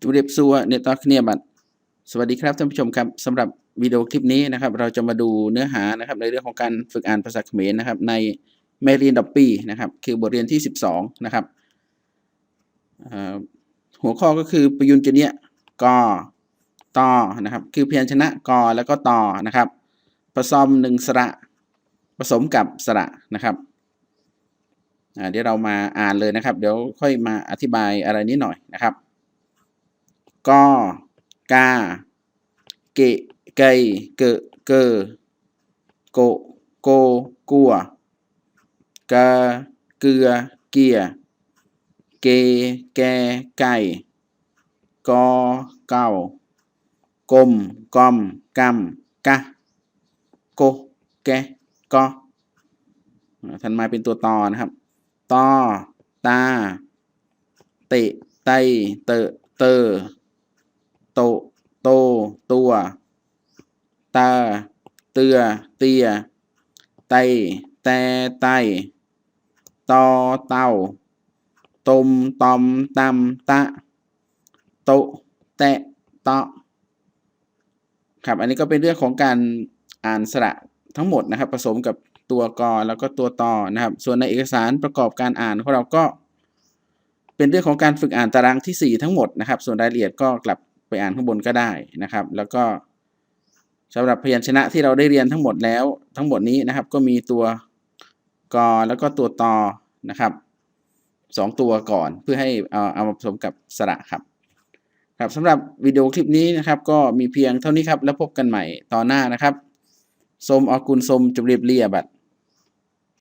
จุเรียบซัวเนตอคเนียบัตสวัสดีครับท่านผู้ชมครับสำหรับวิดีโอคลิปนี้นะครับ เราจะมาดูเนื้อหานะครับ ในเรื่องของการฝึกอ่านภาษาเขมรนะครับ ในเมรีนดอปปีนะครับ คือบทเรียนที่ 12 นะครับหัวข้อก็คือประยุนจเนียกอตอนะครับ คือพยัญชนะกอแล้วก็ตอนะครับผสมหนึ่งสระ ผสมกับสระนะครับเดี๋ยวเรามาอ่านเลยนะครับ เดี๋ยวค่อยมาอธิบายอะไรนิดหน่อยนะครับ กอกาเกะไกเกะเกอโกโกกัวกเกือเกียเกแกไก่กอเก่ากลมกอมกำกะโกแกกออ่าทันมาเป็นตัวตอนะครับตอตาเตะไตเตอะเตอ โต โต ตัว ตา เตือ เตีย ไต แต่ไต ตอ เต่าตมตอมตำตะ โต แตะตะครับ อันนี้ก็เป็นเรื่องของการอ่านสระทั้งหมดนะครับ ผสมกับตัวกอแล้วก็ตัวตอนะครับ ส่วนในเอกสารประกอบการอ่านของเราก็ เป็นเรื่องของการฝึกอ่านตารางที่ 4 ทั้งหมดนะครับ ส่วนรายละเอียดก็กลับ ไปอ่านข้างบนก็ได้นะครับ แล้วก็สำหรับพยัญชนะที่เราได้เรียนทั้งหมดแล้วทั้งหมดนี้นะครับ ก็มีตัวกอแล้วก็ตัวตอนะครับสองตัวก่อนเพื่อให้เอาเอามาผสมกับสระครับ ครับสำหรับวิดีโอคลิปนี้นะครับ ก็มีเพียงเท่านี้ครับแล้วพบกันใหม่ตอนหน้านะครับสมอกุลสมจุบเรียบเรียบัด